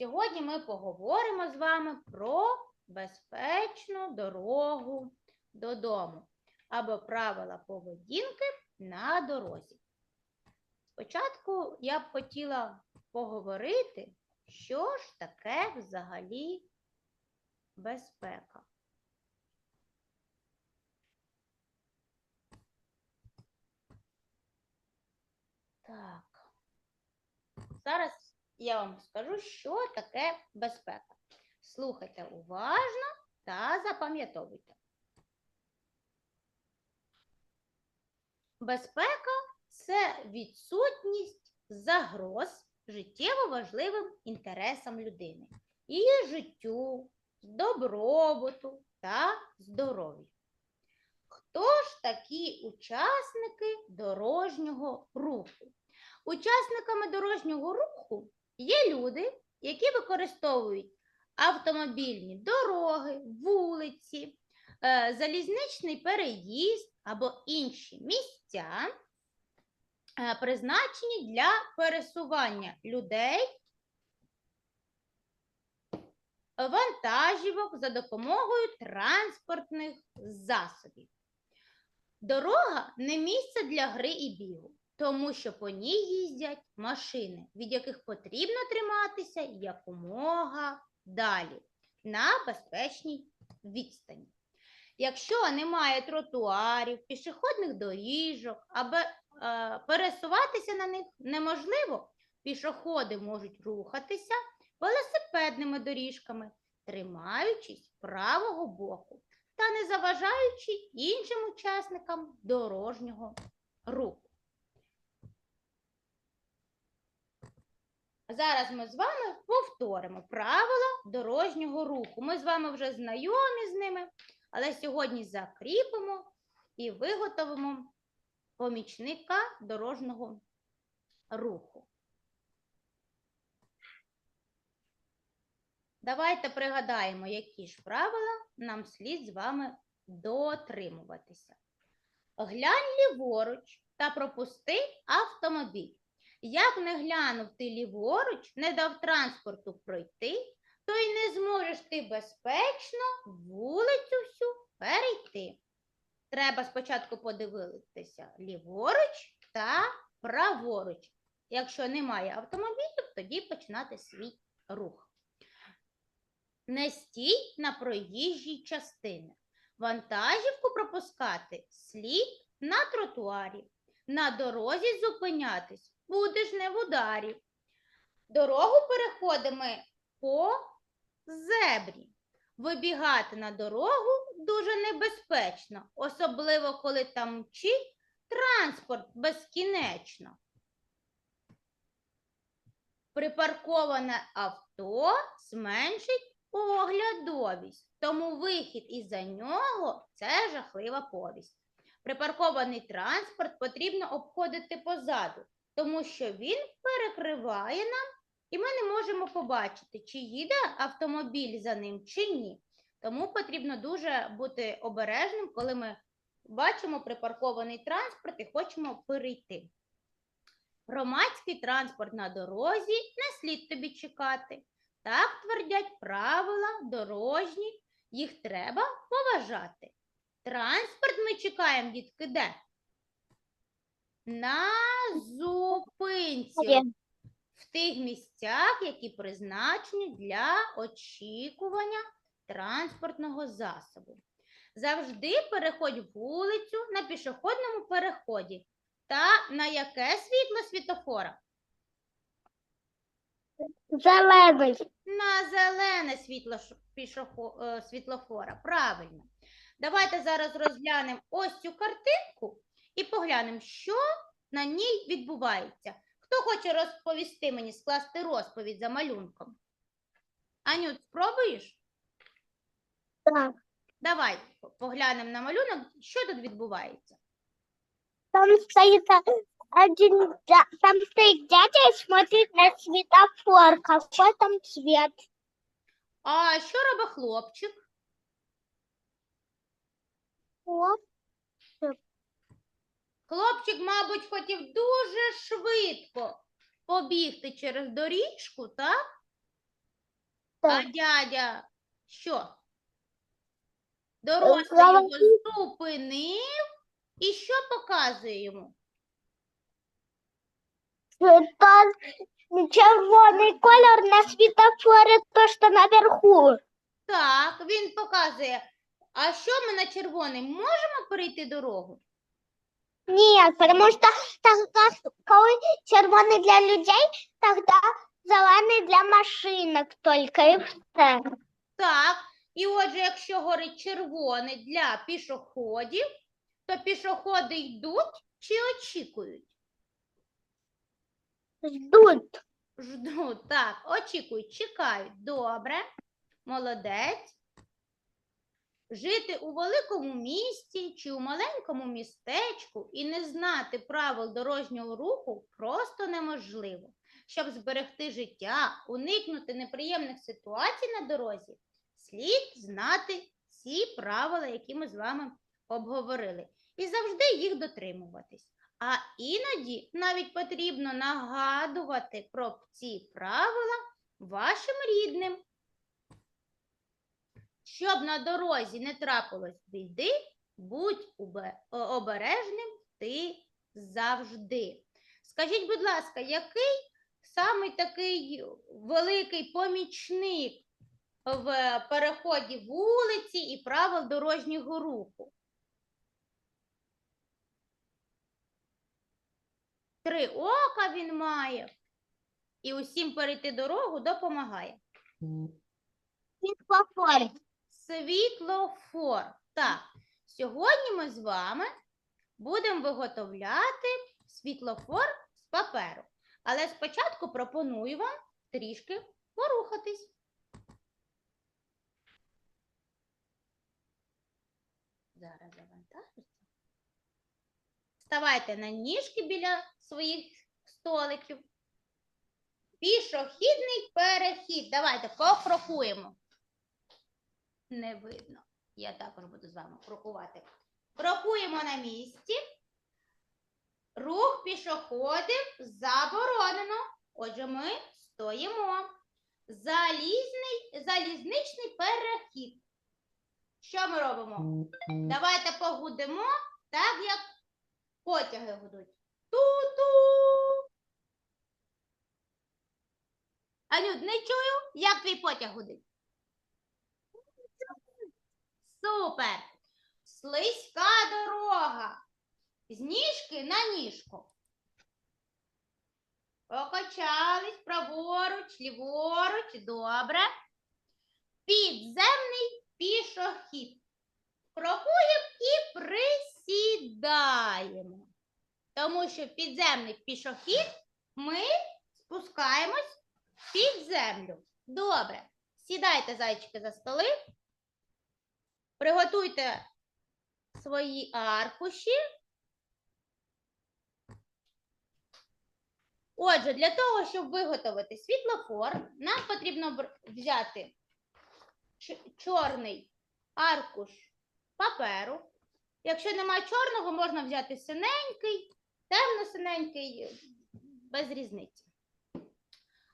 Сьогодні ми поговоримо з вами про безпечну дорогу додому або правила поведінки на дорозі. Спочатку я б хотіла поговорити, що ж таке взагалі безпека. Так. Зараз я вам скажу, що таке безпека. Слухайте уважно та запам'ятовуйте. Безпека це відсутність загроз життєво важливим інтересам людини, її життю, добробуту та здоров'ю. Хто ж такі учасники дорожнього руху? Учасниками дорожнього руху є люди, які використовують автомобільні дороги, вулиці, е, залізничний переїзд або інші місця, е, призначені для пересування людей, вантажівок за допомогою транспортних засобів. Дорога не місце для гри і бігу, тому що по ній їздять машини, від яких потрібно триматися якомога далі на безпечній відстані. Якщо немає тротуарів, пішохідних доріжок, або е, пересуватися на них неможливо, пішоходи можуть рухатися велосипедними доріжками, тримаючись правого боку та не заважаючи іншим учасникам дорожнього руху. Зараз ми з вами повторимо правила дорожнього руху. Ми з вами вже знайомі з ними, але сьогодні закріпимо і виготовимо помічника дорожнього руху. Давайте пригадаємо, які ж правила нам слід з вами дотримуватися. Глянь ліворуч та пропусти автомобіль. Як не глянув ти ліворуч, не дав транспорту пройти, то й не зможеш ти безпечно вулицю всю перейти. Треба спочатку подивитися ліворуч та праворуч. Якщо немає автомобілів, тоді починати свій рух. Не стій на проїжджій частині. Вантажівку пропускати слід на тротуарі. На дорозі зупинятись будеш не в ударі. Дорогу переходимо по зебрі. Вибігати на дорогу дуже небезпечно, особливо коли там мчить транспорт безкінечно. Припарковане авто зменшить оглядовість, тому вихід із-за нього це жахлива повість. Припаркований транспорт потрібно обходити позаду, тому що він перекриває нам, і ми не можемо побачити, чи їде автомобіль за ним, чи ні. Тому потрібно дуже бути обережним, коли ми бачимо припаркований транспорт і хочемо перейти. Громадський транспорт на дорозі не слід тобі чекати. Так твердять правила дорожні, їх треба поважати. Транспорт ми чекаємо, дітки, де? На зупинці. В тих місцях, які призначені для очікування транспортного засобу. Завжди переходь вулицю на пішохідному переході. Та на яке світло світофора? Зелений. На зелене світло пішохо- е, світлофора. Правильно. Давайте зараз розглянемо ось цю картинку і поглянемо, що на ній відбувається. Хто хоче розповісти мені, скласти розповідь за малюнком? Анют, спробуєш? Так. Давай поглянемо на малюнок, що тут відбувається. Там стоит а, один, там стоит дядя и смотрит на светофор. Какой там цвет? А що робить хлопчик? О, Хлопчик, мабуть, хотів дуже швидко побігти через доріжку, так? А дядя що? Дорослий слава його зупинив і що показує йому? Это червоный колер на светофоре, то, что наверху. Так, він показує. А що ми на червоний можемо перейти дорогу? Нет, потому что тогда, коли червоний для людей, тогда зелений для машинок только і все. Так. І отже, якщо горить червоний для пішоходів, то пішоходи йдуть чи очікують? Ждуть. Ждуть, так, очікують, чекають. Добре, молодець. Жити у великому місті чи у маленькому містечку і не знати правил дорожнього руху просто неможливо. Щоб зберегти життя, уникнути неприємних ситуацій на дорозі, слід знати ці правила, які ми з вами обговорили, і завжди їх дотримуватись. А іноді навіть потрібно нагадувати про ці правила вашим рідним. Щоб на дорозі не трапилось біди, будь обережним ти завжди. Скажіть, будь ласка, який самий такий великий помічник в переході вулиці і правил дорожнього руху? Три ока він має і усім перейти дорогу допомагає. Світлофор. Світлофор. Так, сьогодні ми з вами будемо виготовляти світлофор з паперу. Але спочатку пропоную вам трішки порухатись. Зараз завантажиться. Ставайте на ніжки біля своїх столиків. Пішохідний перехід. Давайте покрокуємо. Не видно. Я також буду з вами крокувати. Крокуємо на місці. Рух пішоходів заборонено. Отже, ми стоїмо. Залізний, залізничний перехід. Що ми робимо? Давайте погудемо так, як потяги гудуть. Ту-ту. Анют, не чую, як твій потяг гудить. Супер! Слизька дорога. З ніжки на ніжку. Покачались праворуч, ліворуч. Добре. Підземний пішохід. Крокуємо і присідаємо. Тому що підземний пішохід ми спускаємось під землю. Добре. Сідайте, зайчики, за столи. Приготуйте свої аркуші. Отже, для того, щоб виготовити світлофор, нам потрібно взяти чорний аркуш паперу. Якщо немає чорного, можна взяти синенький, темно-синенький, без різниці.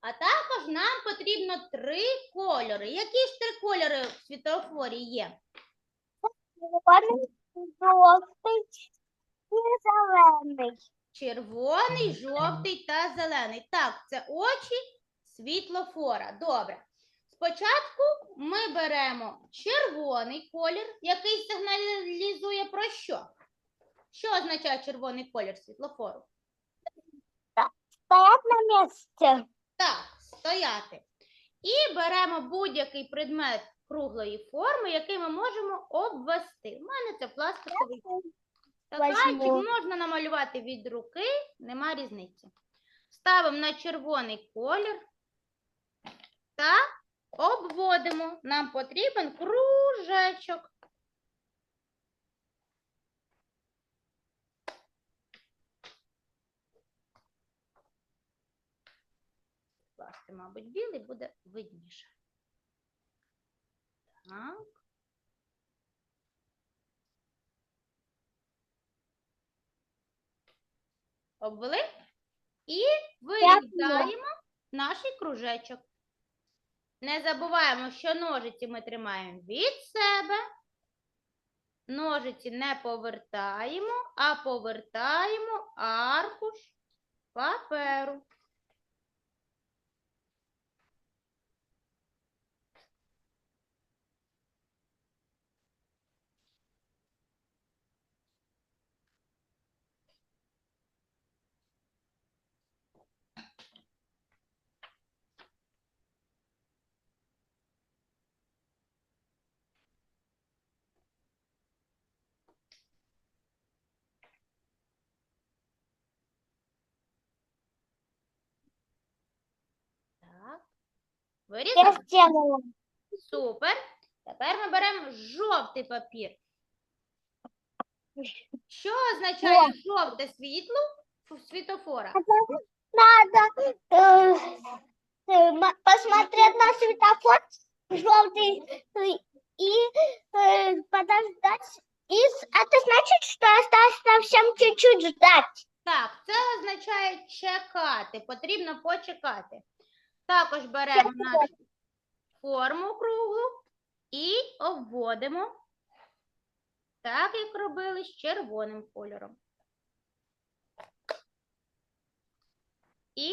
А також нам потрібно три кольори. Які ж три кольори в світлофорі є? Червоний, жовтий і зелений. Червоний, жовтий та зелений. Так, це очі світлофора. Добре. Спочатку ми беремо червоний колір, який сигналізує про що? Що означає червоний колір світлофору? Стоять на місці. Так, стояти. І беремо будь-який предмет круглої форми, який ми можемо обвести. У мене це пластиковий стаканчик, можна намалювати від руки, нема різниці. Ставимо на червоний колір та обводимо. Нам потрібен кружечок. Класти, мабуть, білий буде видніше. Так. Обвели і вирізаємо наш кружечок. Не забуваємо, що ножиці ми тримаємо від себе. Ножиці не повертаємо, а повертаємо аркуш паперу. Так. Я Вирізали? сделала. Супер. Тепер ми беремо жовтий папір. Що означає жовте світло в світофора? Надо э, э, ма- посмотреть на светофор желтый э, и э, подождать. И с- это значит, что осталось совсем чуть-чуть ждать. Так, це означає чекати. Потрібно почекати. Також беремо нашу форму круглу і обводимо, так як робили з червоним кольором. І